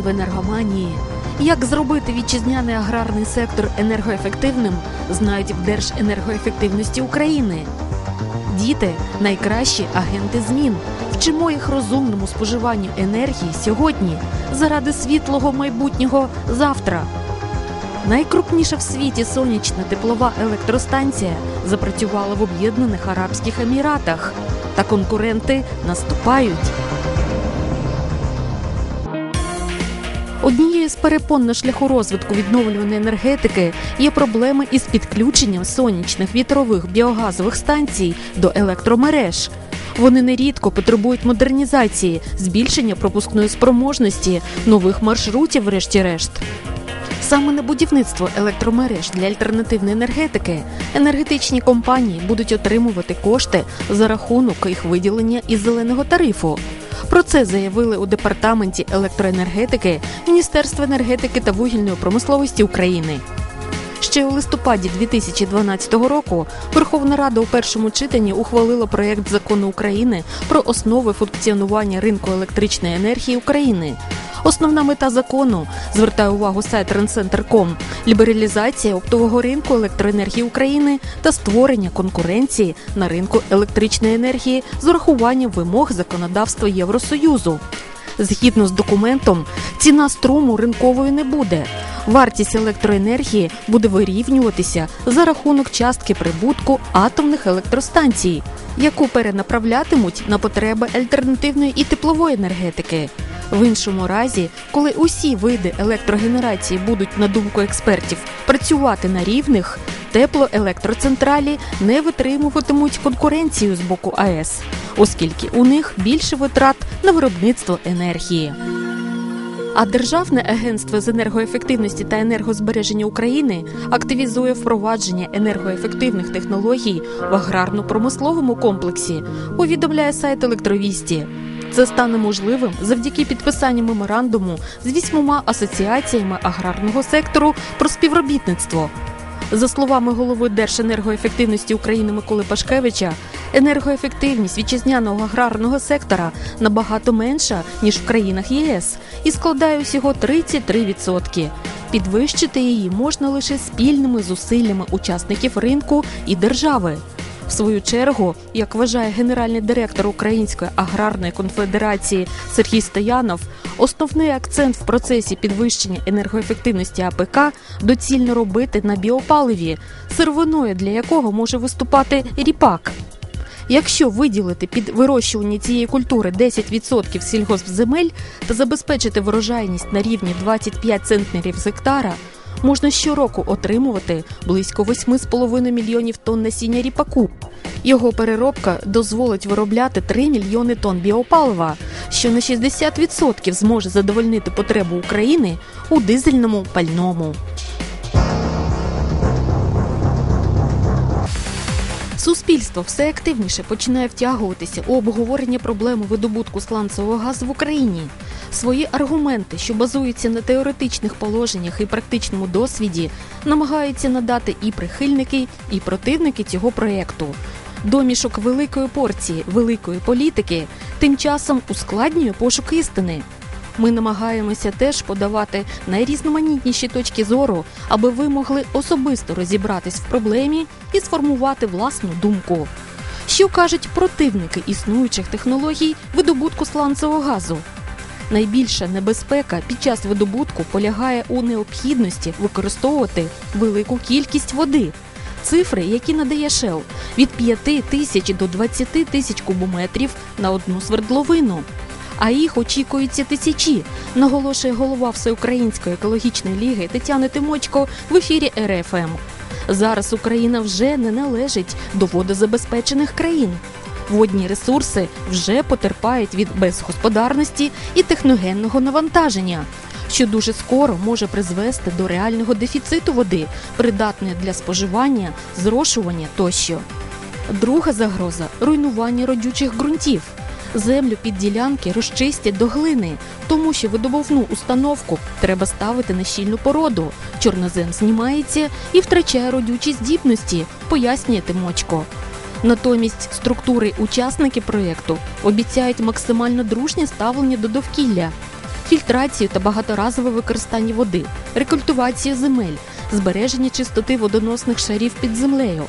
В енергоманії. Як зробити вітчизняний аграрний сектор енергоефективним, знають в Держенергоефективності України. Діти найкращі агенти змін. Вчимо їх розумному споживанню енергії сьогодні заради світлого майбутнього завтра. Найкрупніша в світі сонячна теплова електростанція запрацювала в Об'єднаних Арабських Еміратах, та конкуренти наступають. Однією з перепон на шляху розвитку відновлюваної енергетики є проблеми із підключенням сонячних вітрових біогазових станцій до електромереж. Вони нерідко потребують модернізації, збільшення пропускної спроможності, нових маршрутів, врешті-решт. Саме на будівництво електромереж для альтернативної енергетики енергетичні компанії будуть отримувати кошти за рахунок їх виділення із зеленого тарифу. Про це заявили у департаменті електроенергетики Міністерства енергетики та вугільної промисловості України. Ще у листопаді 2012 року Верховна Рада у першому читанні ухвалила проєкт закону України про основи функціонування ринку електричної енергії України. Основна мета закону звертає увагу сайт Ренцентр.ком – лібералізація оптового ринку електроенергії України та створення конкуренції на ринку електричної енергії з урахуванням вимог законодавства Євросоюзу. Згідно з документом, ціна струму ринковою не буде. Вартість електроенергії буде вирівнюватися за рахунок частки прибутку атомних електростанцій, яку перенаправлятимуть на потреби альтернативної і теплової енергетики. В іншому разі, коли усі види електрогенерації будуть, на думку експертів, працювати на рівних, теплоелектроцентралі не витримуватимуть конкуренцію з боку АЕС, оскільки у них більше витрат на виробництво енергії. А Державне агентство з енергоефективності та енергозбереження України активізує впровадження енергоефективних технологій в аграрно-промисловому комплексі. Повідомляє сайт електровісті. Це стане можливим завдяки підписанню меморандуму з вісьмома асоціаціями аграрного сектору про співробітництво. За словами голови Держенергоефективності України Миколи Пашкевича, енергоефективність вітчизняного аграрного сектора набагато менша ніж в країнах ЄС і складає усього 33%. Підвищити її можна лише спільними зусиллями учасників ринку і держави. В свою чергу, як вважає генеральний директор Української аграрної конфедерації Сергій Стоянов, основний акцент в процесі підвищення енергоефективності АПК доцільно робити на біопаливі, сировиною для якого може виступати ріпак. Якщо виділити під вирощування цієї культури 10% сільгоспземель та забезпечити врожайність на рівні 25 центнерів з гектара, можна щороку отримувати близько 8,5 мільйонів тонн насіння ріпаку. Його переробка дозволить виробляти 3 мільйони тонн біопалива, що на 60% зможе задовольнити потребу України у дизельному пальному. Суспільство все активніше починає втягуватися у обговорення проблеми видобутку сланцевого газу в Україні. Свої аргументи, що базуються на теоретичних положеннях і практичному досвіді, намагаються надати і прихильники, і противники цього проєкту. Домішок великої порції великої політики тим часом ускладнює пошук істини. Ми намагаємося теж подавати найрізноманітніші точки зору, аби ви могли особисто розібратись в проблемі і сформувати власну думку. Що кажуть противники існуючих технологій видобутку сланцевого газу? Найбільша небезпека під час видобутку полягає у необхідності використовувати велику кількість води. Цифри, які надає Шел, від 5 тисяч до 20 тисяч кубометрів на одну свердловину. А їх очікуються тисячі, наголошує голова Всеукраїнської екологічної ліги Тетяна Тимочко в ефірі РФМ. Зараз Україна вже не належить до водозабезпечених країн. Водні ресурси вже потерпають від безгосподарності і техногенного навантаження, що дуже скоро може призвести до реального дефіциту води, придатної для споживання, зрошування тощо. Друга загроза руйнування родючих ґрунтів. Землю під ділянки розчистять до глини, тому що видобувну установку треба ставити на щільну породу. Чорнозем знімається і втрачає родючі здібності, пояснює Тимочко. Натомість структури учасники проєкту обіцяють максимально дружнє ставлення до довкілля. фільтрацію та багаторазове використання води, рекультивацію земель, збереження чистоти водоносних шарів під землею.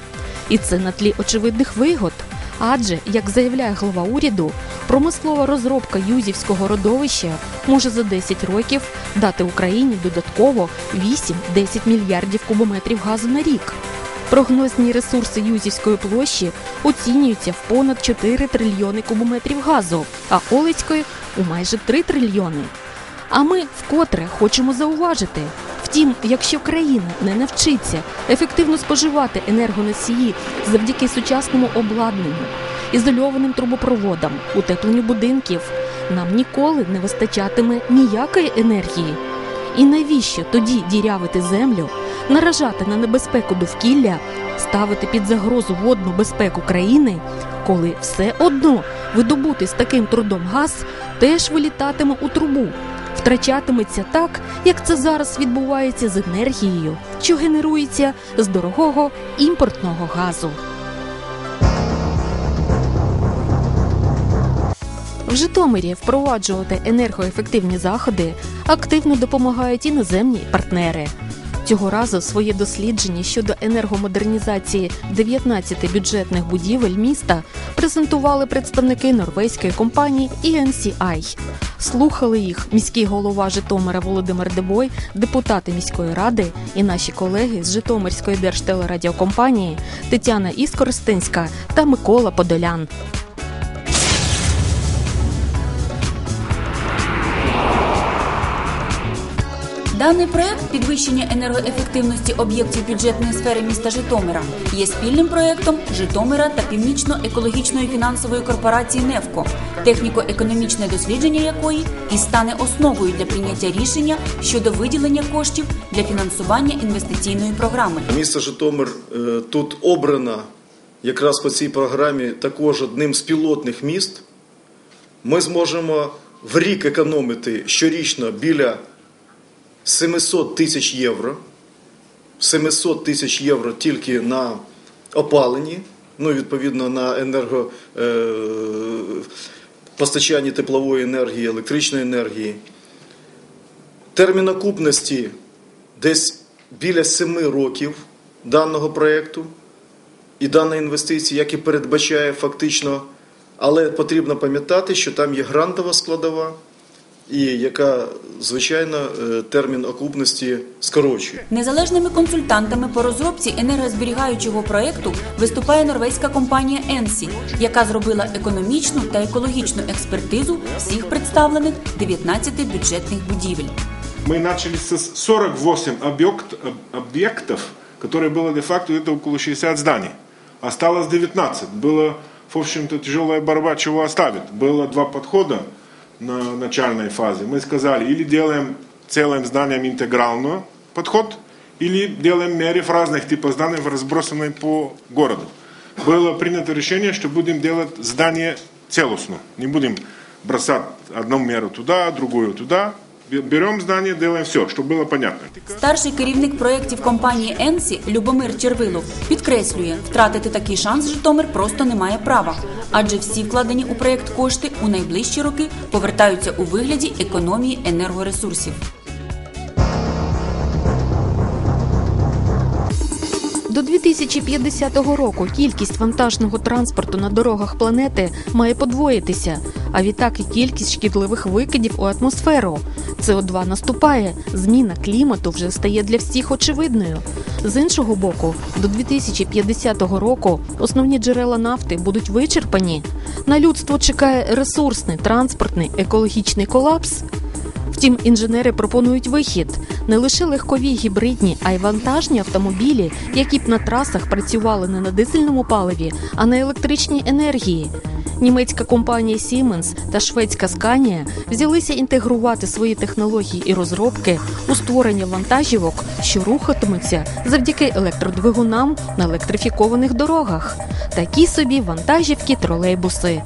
І це на тлі очевидних вигод. Адже, як заявляє глава уряду, промислова розробка юзівського родовища може за 10 років дати Україні додатково 8-10 мільярдів кубометрів газу на рік. Прогнозні ресурси Юзівської площі оцінюються в понад 4 трильйони кубометрів газу, а Олицької у майже 3 трильйони. А ми вкотре хочемо зауважити. Втім, якщо країна не навчиться ефективно споживати енергоносії завдяки сучасному обладнанню, ізольованим трубопроводам, утепленню будинків, нам ніколи не вистачатиме ніякої енергії. І навіщо тоді дірявити землю, наражати на небезпеку довкілля, ставити під загрозу водну безпеку країни, коли все одно видобути з таким трудом газ теж вилітатиме у трубу, втрачатиметься так, як це зараз відбувається з енергією, що генерується з дорогого імпортного газу. В Житомирі впроваджувати енергоефективні заходи активно допомагають іноземні партнери. Цього разу своє дослідження щодо енергомодернізації 19 бюджетних будівель міста презентували представники норвезької компанії ENCI. Слухали їх міський голова Житомира Володимир Дебой, депутати міської ради і наші колеги з Житомирської держтелерадіокомпанії Тетяна Іскористинська та Микола Подолян. Даний проект підвищення енергоефективності об'єктів бюджетної сфери міста Житомира є спільним проектом Житомира та Північно-екологічної фінансової корпорації «Невко», техніко-економічне дослідження якої і стане основою для прийняття рішення щодо виділення коштів для фінансування інвестиційної програми. Місто Житомир е, тут обрано якраз по цій програмі також одним з пілотних міст. Ми зможемо в рік економити щорічно біля 700 тисяч євро. 700 тисяч євро тільки на опаленні, ну, відповідно, на енерго, е, теплової енергії, електричної енергії. Термін окупності десь біля 7 років даного проєкту і даної інвестиції, як і передбачає фактично, але потрібно пам'ятати, що там є грантова складова і яка, звичайно, е, термін окупності скорочує. Незалежними консультантами по розробці енергозберігаючого проекту виступає норвезька компанія Енсі, яка зробила економічну та екологічну експертизу всіх представлених 19 бюджетних будівель. Мы начали с 48 объект, об- объектов, которые было де-факто это около 60 зданий. Осталось 19. Было, в общем-то, тяжелая борьба, чего оставить. Было два подхода на начальной фазе. Мы сказали, или делаем целым зданием интегральный подход, или делаем мерив разных типов зданий, разбросанные по городу. Было принято решение, что будем делать здание целостно. Не будем бросать одну меру туда, другую туда. Берем знання, делаем все, щоб було понятно. Старший керівник проєктів компанії Енсі Любомир Червилов підкреслює, втратити такий шанс Житомир просто не має права, адже всі вкладені у проєкт кошти у найближчі роки повертаються у вигляді економії енергоресурсів. До 2050 року кількість вантажного транспорту на дорогах планети має подвоїтися, а відтак і кількість шкідливих викидів у атмосферу. СО2 наступає, зміна клімату вже стає для всіх очевидною. З іншого боку, до 2050 року основні джерела нафти будуть вичерпані. На людство чекає ресурсний, транспортний, екологічний колапс. Втім, інженери пропонують вихід не лише легкові гібридні, а й вантажні автомобілі, які б на трасах працювали не на дизельному паливі, а на електричній енергії. Німецька компанія Siemens та шведська Scania взялися інтегрувати свої технології і розробки у створення вантажівок, що рухатимуться завдяки електродвигунам на електрифікованих дорогах. Такі собі вантажівки, тролейбуси.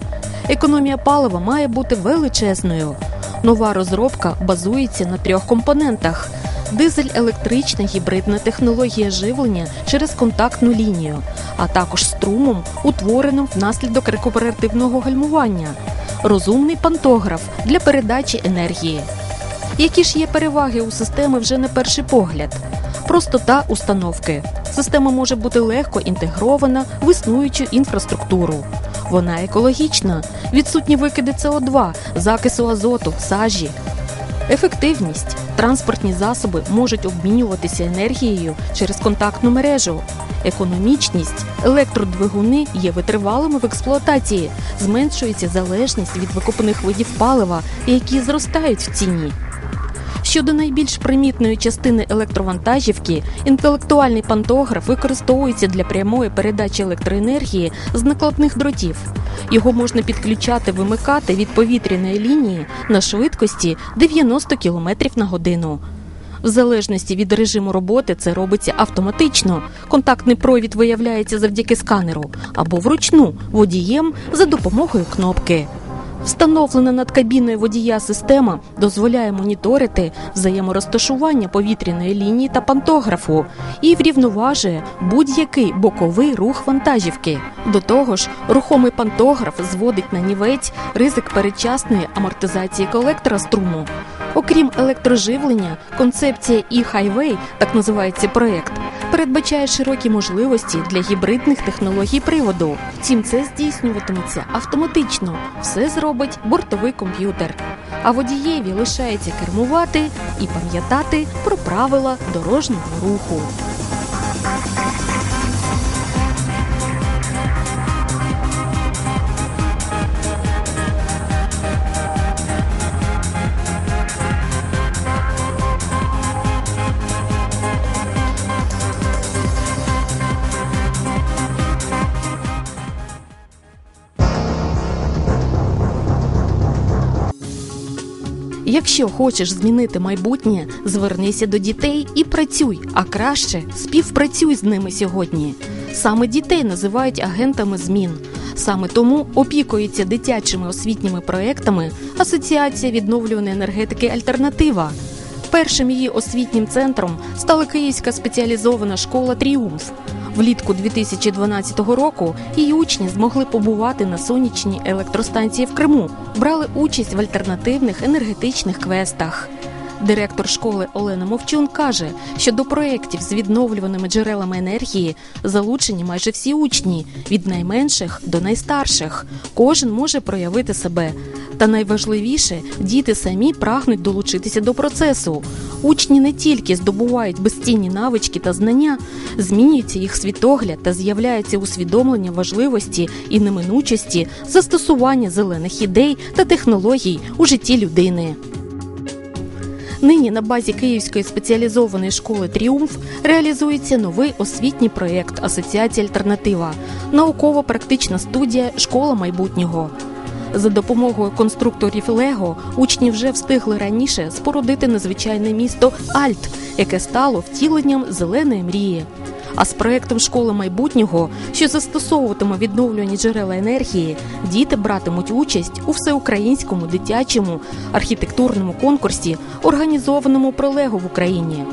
Економія палива має бути величезною. Нова розробка базується на трьох компонентах: дизель, електрична гібридна технологія живлення через контактну лінію, а також струмом, утвореним внаслідок рекуперативного гальмування, розумний пантограф для передачі енергії. Які ж є переваги у системи вже на перший погляд? Простота установки. Система може бути легко інтегрована в існуючу інфраструктуру. Вона екологічна, відсутні викиди СО2, закису азоту, сажі. Ефективність. Транспортні засоби можуть обмінюватися енергією через контактну мережу. Економічність. Електродвигуни є витривалими в експлуатації, зменшується залежність від викопних видів палива, які зростають в ціні. Щодо найбільш примітної частини електровантажівки, інтелектуальний пантограф використовується для прямої передачі електроенергії з накладних дротів. Його можна підключати, вимикати від повітряної лінії на швидкості 90 км на годину. В залежності від режиму роботи це робиться автоматично. Контактний провід виявляється завдяки сканеру або вручну водієм за допомогою кнопки. Встановлена над кабіною водія система дозволяє моніторити взаєморозташування повітряної лінії та пантографу і врівноважує будь-який боковий рух вантажівки. До того ж, рухомий пантограф зводить на нівець ризик передчасної амортизації колектора струму. Окрім електроживлення, концепція e-Highway, так називається проект, передбачає широкі можливості для гібридних технологій приводу. Втім, це здійснюватиметься автоматично. Все зробить бортовий комп'ютер. А водієві лишається кермувати і пам'ятати про правила дорожнього руху. Якщо хочеш змінити майбутнє, звернися до дітей і працюй, а краще співпрацюй з ними сьогодні. Саме дітей називають агентами змін. Саме тому опікується дитячими освітніми проектами Асоціація відновлюваної енергетики Альтернатива. Першим її освітнім центром стала Київська спеціалізована школа Тріумф. Влітку 2012 року її учні змогли побувати на сонячній електростанції в Криму, брали участь в альтернативних енергетичних квестах. Директор школи Олена Мовчун каже, що до проєктів з відновлюваними джерелами енергії залучені майже всі учні від найменших до найстарших. Кожен може проявити себе. Та найважливіше, діти самі прагнуть долучитися до процесу. Учні не тільки здобувають безцінні навички та знання, змінюється їх світогляд та з'являється усвідомлення важливості і неминучості застосування зелених ідей та технологій у житті людини. Нині на базі Київської спеціалізованої школи Тріумф реалізується новий освітній проєкт Асоціація Альтернатива, науково-практична студія Школа майбутнього. За допомогою конструкторів Лего учні вже встигли раніше спорудити незвичайне місто Альт, яке стало втіленням зеленої мрії. А з проектом школи майбутнього, що застосовуватиме відновлювані джерела енергії, діти братимуть участь у всеукраїнському дитячому архітектурному конкурсі, організованому пролегу в Україні.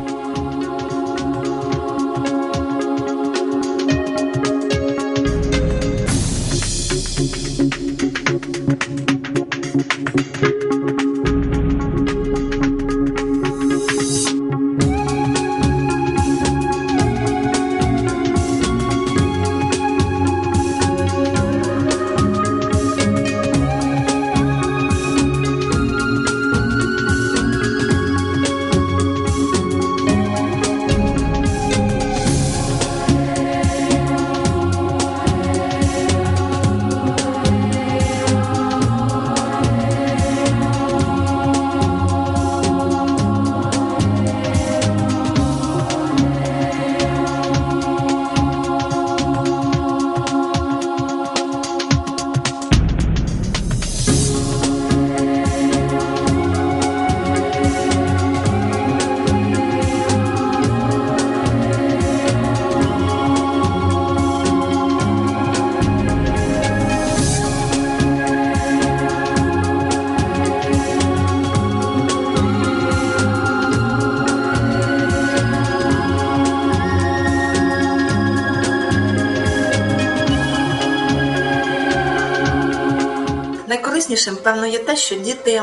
Найкориснішим, певно, є те, що діти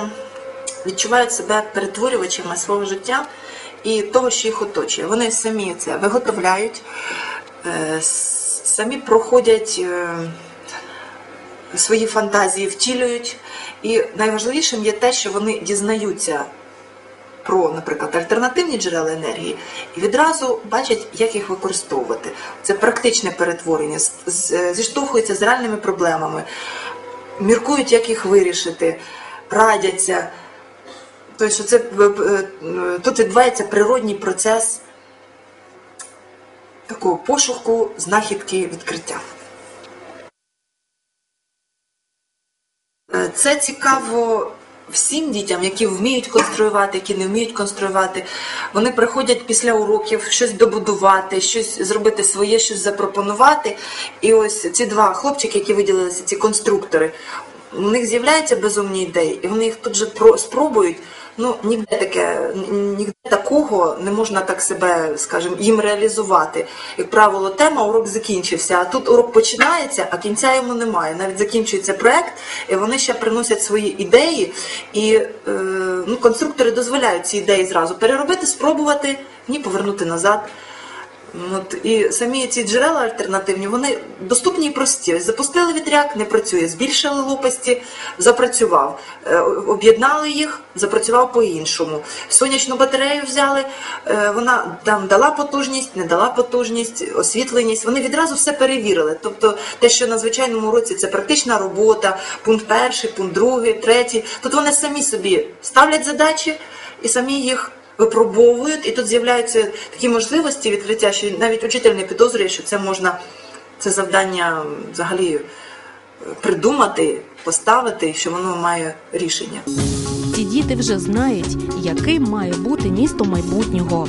відчувають себе перетворювачами свого життя і того, що їх оточує. Вони самі це виготовляють, е, самі проходять. е, свої фантазії втілюють. І найважливішим є те, що вони дізнаються про, наприклад, альтернативні джерела енергії і відразу бачать, як їх використовувати. Це практичне перетворення, з- з- з реальними проблемами, міркують, як їх вирішити, радяться. Тобто, що це е, е, тут відбувається природній процес такого пошуку, знахідки, відкриття. Е, Це цікаво всім дітям, які вміють конструювати, які не вміють конструювати. Вони приходять після уроків щось добудувати, щось зробити своє, щось запропонувати. І ось ці два хлопчики, які виділилися, ці конструктори, у них з'являються безумні ідеї, і вони їх тут же про- спробують. Ну, ніде таке, ні- ніде такого не можна так себе, скажімо, їм реалізувати. Як правило, тема урок закінчився, а тут урок починається, а кінця йому немає. Навіть закінчується проект, і вони ще приносять свої ідеї, і е, ну, конструктори дозволяють ці ідеї зразу переробити, спробувати, ні повернути назад. От, і самі ці джерела альтернативні, вони доступні і прості. Запустили вітряк, не працює, збільшили лопасті, запрацював. Е, Об'єднали їх, запрацював по-іншому. Сонячну батарею взяли, е, вона там дала потужність, не дала потужність, освітленість. Вони відразу все перевірили. Тобто те, що на звичайному уроці це практична робота, пункт перший, пункт другий, третій. Тут вони самі собі ставлять задачі і самі їх випробовують, і тут з'являються такі можливості відкриття, що навіть учитель не підозрює, що це можна це завдання взагалі е, придумати, поставити, що воно має рішення. Ці діти вже знають, яким має бути місто майбутнього.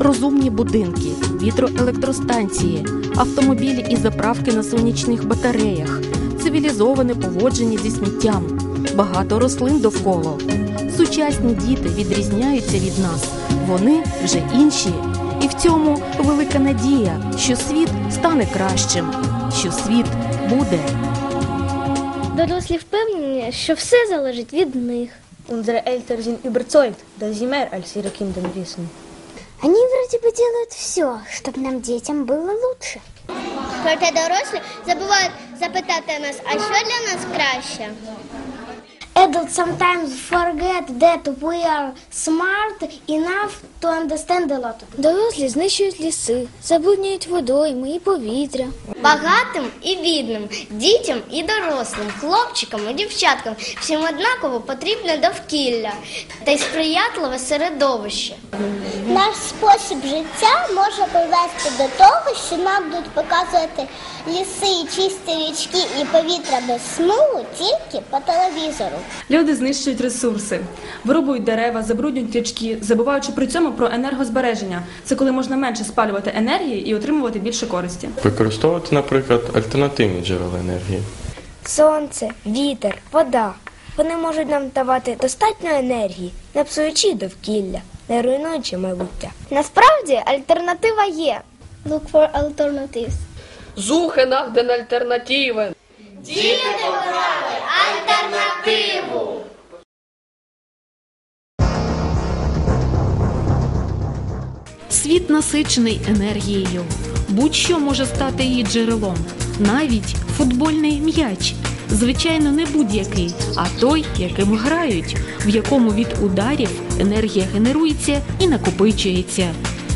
Розумні будинки, вітроелектростанції, автомобілі і заправки на сонячних батареях, цивілізоване поводження зі сміттям, багато рослин довкола. Сучасні діти відрізняються від нас, вони вже інші. І в цьому велика надія, що світ стане кращим, що світ буде. Дорослі впевнені, що все залежить від них. Unsere Eltern sind überzeugt, dass sie mehr als ihre Kinder wissen. Они вроде бы делают все, чтобы нам детям было лучше. Проте дорослі забувають запитати нас, а що для нас краще? Adults sometimes forget that we are smart enough to understand a lot. Дорослі знищують ліси, забруднюють водойми і повітря. Багатим і бідним, дітям і дорослим, хлопчикам і дівчаткам всім однаково потрібне довкілля та й сприятливе середовище. Наш спосіб життя може привести до того, що нам будуть показувати ліси, чисті річки і повітря без смугу тільки по телевізору. Люди знищують ресурси, вирубують дерева, забруднюють річки, забуваючи при цьому про енергозбереження. Це коли можна менше спалювати енергії і отримувати більше користі. Використовувати, наприклад, альтернативні джерела енергії. Сонце, вітер, вода. Вони можуть нам давати достатньо енергії, не псуючи довкілля, не руйнуючи майбуття. Насправді альтернатива є. Look for alternatives. Suche nach den Alternativen. Світ насичений енергією. Будь-що може стати її джерелом, навіть футбольний м'яч. Звичайно, не будь-який, а той, яким грають, в якому від ударів енергія генерується і накопичується.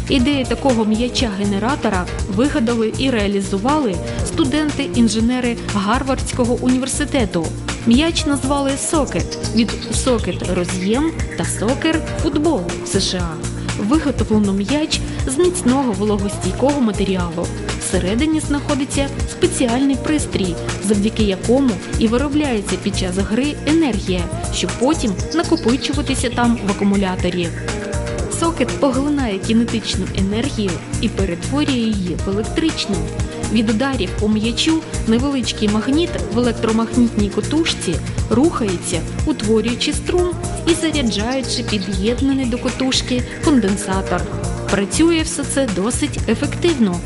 Ідею такого м'яча-генератора вигадали і реалізували студенти-інженери Гарвардського університету. М'яч назвали сокет від сокет роз'єм та сокер футбол США. Виготовлено м'яч з міцного вологостійкого матеріалу. Всередині знаходиться спеціальний пристрій, завдяки якому і виробляється під час гри енергія, щоб потім накопичуватися там в акумуляторі. Сокет поглинає кінетичну енергію і перетворює її в електричну. Від ударів по м'ячу невеличкий магніт в електромагнітній котушці рухається, утворюючи струм і заряджаючи під'єднаний до котушки конденсатор. Працює все це досить ефективно.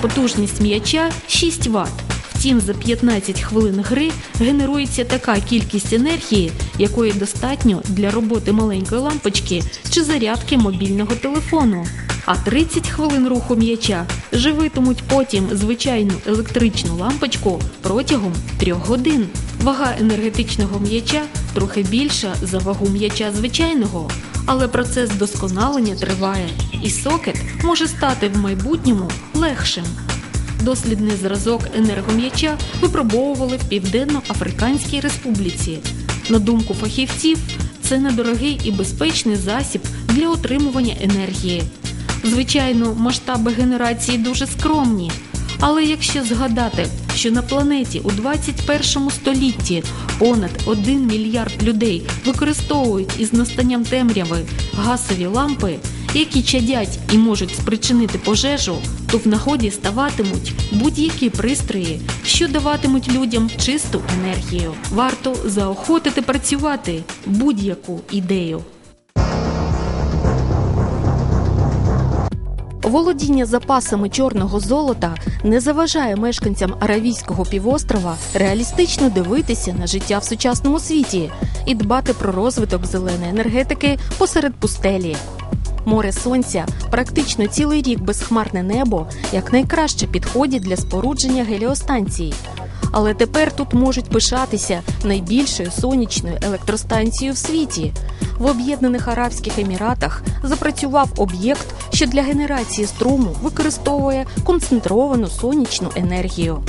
Потужність м'яча 6 Вт. Втім, за 15 хвилин гри генерується така кількість енергії, якої достатньо для роботи маленької лампочки чи зарядки мобільного телефону. А 30 хвилин руху м'яча живитимуть потім звичайну електричну лампочку протягом 3 годин. Вага енергетичного м'яча трохи більша за вагу м'яча звичайного, але процес досконалення триває, і сокет може стати в майбутньому легшим. Дослідний зразок енергом'яча випробовували в Південно-Африканській Республіці. На думку фахівців, це недорогий і безпечний засіб для отримування енергії. Звичайно, масштаби генерації дуже скромні. Але якщо згадати, що на планеті у 21 столітті понад 1 мільярд людей використовують із настанням темряви газові лампи, які чадять і можуть спричинити пожежу, то в нагоді ставатимуть будь-які пристрої, що даватимуть людям чисту енергію. Варто заохотити працювати будь-яку ідею. Володіння запасами чорного золота не заважає мешканцям Аравійського півострова реалістично дивитися на життя в сучасному світі і дбати про розвиток зеленої енергетики посеред пустелі. Море сонця, практично цілий рік безхмарне небо якнайкраще підходять для спорудження геліостанцій. Але тепер тут можуть пишатися найбільшою сонячною електростанцією в світі. В Об'єднаних Арабських Еміратах запрацював об'єкт, що для генерації струму використовує концентровану сонячну енергію.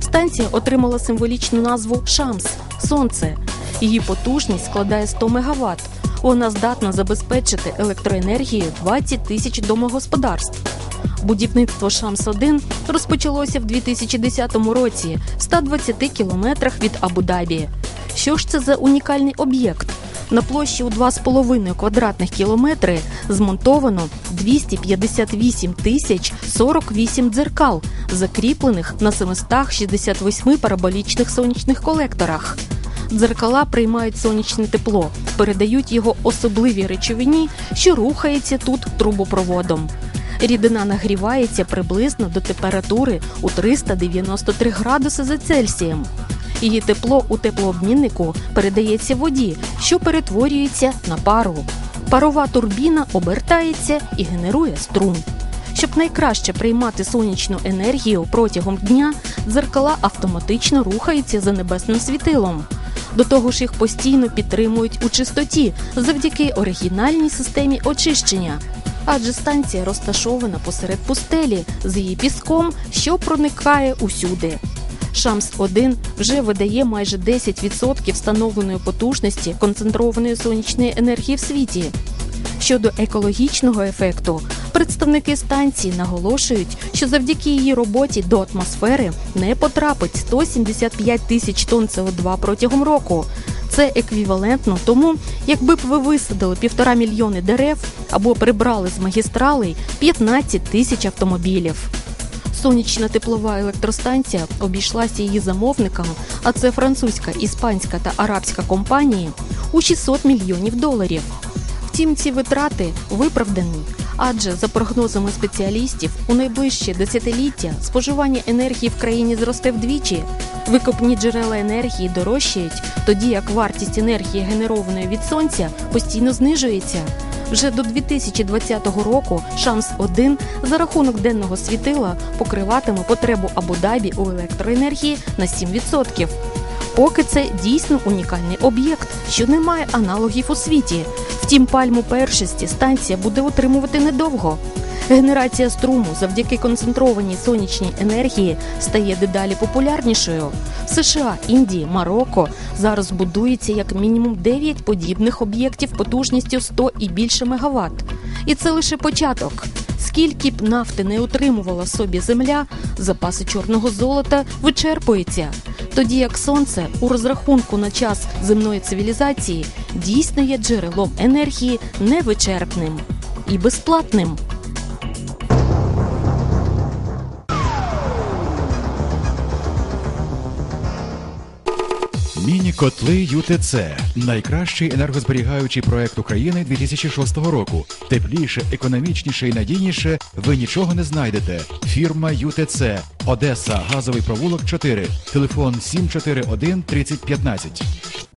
Станція отримала символічну назву Шамс Сонце. Її потужність складає 100 МВт. Вона здатна забезпечити електроенергією 20 тисяч домогосподарств. Будівництво Шамс-1 розпочалося в 2010 році в 120 кілометрах від Абу-Дабі. Що ж це за унікальний об'єкт? На площі у 2,5 квадратних кілометри змонтовано 258 тисяч 48 дзеркал, закріплених на 768 параболічних сонячних колекторах. Дзеркала приймають сонячне тепло, передають його особливій речовині, що рухається тут трубопроводом. Рідина нагрівається приблизно до температури у 393 градуси за Цельсієм. Її тепло у теплообміннику передається воді, що перетворюється на пару. Парова турбіна обертається і генерує струм. Щоб найкраще приймати сонячну енергію протягом дня, дзеркала автоматично рухаються за небесним світилом. До того ж, їх постійно підтримують у чистоті завдяки оригінальній системі очищення. Адже станція розташована посеред пустелі з її піском, що проникає усюди. Шамс 1 вже видає майже 10% встановленої потужності концентрованої сонячної енергії в світі. Щодо екологічного ефекту, представники станції наголошують, що завдяки її роботі до атмосфери не потрапить 175 тисяч тонн СО2 протягом року. Це еквівалентно тому, якби б ви висадили півтора мільйони дерев або прибрали з магістралей 15 тисяч автомобілів. Сонячна теплова електростанція обійшлася її замовникам, а це французька, іспанська та арабська компанії, у 600 мільйонів доларів. Втім, ці витрати виправдані, адже за прогнозами спеціалістів у найближче десятиліття споживання енергії в країні зросте вдвічі. Викопні джерела енергії дорожчають, тоді як вартість енергії, генерованої від сонця, постійно знижується. Вже до 2020 року шанс 1 за рахунок денного світила покриватиме потребу Абу-Дабі у електроенергії на 7%. Поки це дійсно унікальний об'єкт, що не має аналогів у світі. Втім, пальму першості станція буде отримувати недовго. Генерація струму завдяки концентрованій сонячній енергії стає дедалі популярнішою. В США, Індії, Марокко зараз будується як мінімум 9 подібних об'єктів потужністю 100 і більше мегаватт. І це лише початок. Скільки б нафти не утримувала собі земля, запаси чорного золота вичерпуються. Тоді як сонце у розрахунку на час земної цивілізації дійсно є джерелом енергії невичерпним і безплатним. Газовані котли ЮТЦ найкращий енергозберігаючий проект України 2006 року. Тепліше, економічніше і надійніше ви нічого не знайдете. Фірма ЮТЦ Одеса, газовий провулок 4, телефон 741 3015.